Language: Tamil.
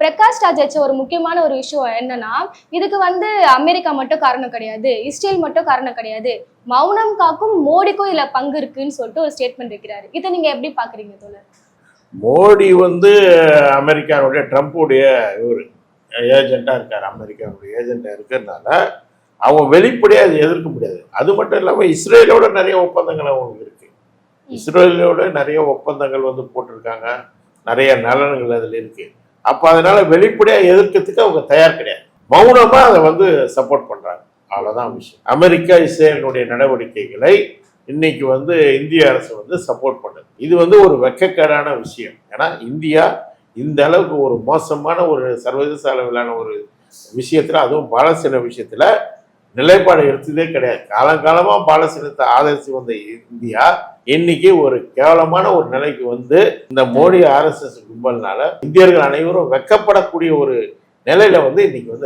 பிரகாஷ் ராஜ் வச்ச ஒரு முக்கியமான ஒரு விஷயம் என்னன்னா இதுக்கு வந்து அமெரிக்கா மட்டும் காரணம் கிடையாது இஸ்ரேல் மட்டும் காரணம் கிடையாது. மௌனம் காக்கும் மோடிக்கும் இதுல பங்கு இருக்குன்னு சொல்லிட்டு ஒரு ஸ்டேட்மெண்ட் வைக்கிறாரு இதை நீங்க எப்படி பாக்குறீங்க தோழர்? மோடி வந்து அமெரிக்காவுடைய ட்ரம்ப்புடைய இவர் ஏஜெண்ட்டாக இருக்கார். அமெரிக்காவுடைய ஏஜெண்ட்டாக இருக்கிறதுனால அவங்க வெளிப்படையாக அதை எதிர்க்க முடியாது. அது மட்டும் இல்லாமல் இஸ்ரேலோட நிறைய ஒப்பந்தங்கள் அவங்களுக்கு இருக்கு. இஸ்ரேலோட நிறைய ஒப்பந்தங்கள் வந்து போட்டிருக்காங்க. நிறைய நலன்கள் அதில் இருக்கு. அப்போ அதனால வெளிப்படையாக எதிர்க்கிறதுக்கு அவங்க தயார் கிடையாது. மௌனமாக அதை வந்து சப்போர்ட் பண்ணுறாங்க அவ்வளோதான் விஷயம். அமெரிக்கா இஸ்ரேலினுடைய நடவடிக்கைகளை இன்னைக்கு வந்து இந்திய அரசு வந்து சப்போர்ட் பண்ணுது. இது வந்து ஒரு வெக்கக்கேடான விஷயம். ஏன்னா இந்தியா இந்த அளவுக்கு ஒரு மோசமான ஒரு சர்வதேச அளவிலான ஒரு விஷயத்தில் அதுவும் பாலஸ்தீன விஷயத்தில் நிலைப்பாடு எடுத்ததே கிடையாது. காலங்காலமாக பாலஸ்தீனத்தை ஆதரித்து வந்த இந்தியா இன்னைக்கு ஒரு கேவலமான ஒரு நிலைக்கு வந்து இந்த மோடி ஆர்எஸ்எஸ் கும்பல்னால இந்தியர்கள் அனைவரும் வெக்கப்படக்கூடிய ஒரு நிலையில வந்து இன்னைக்கு வந்து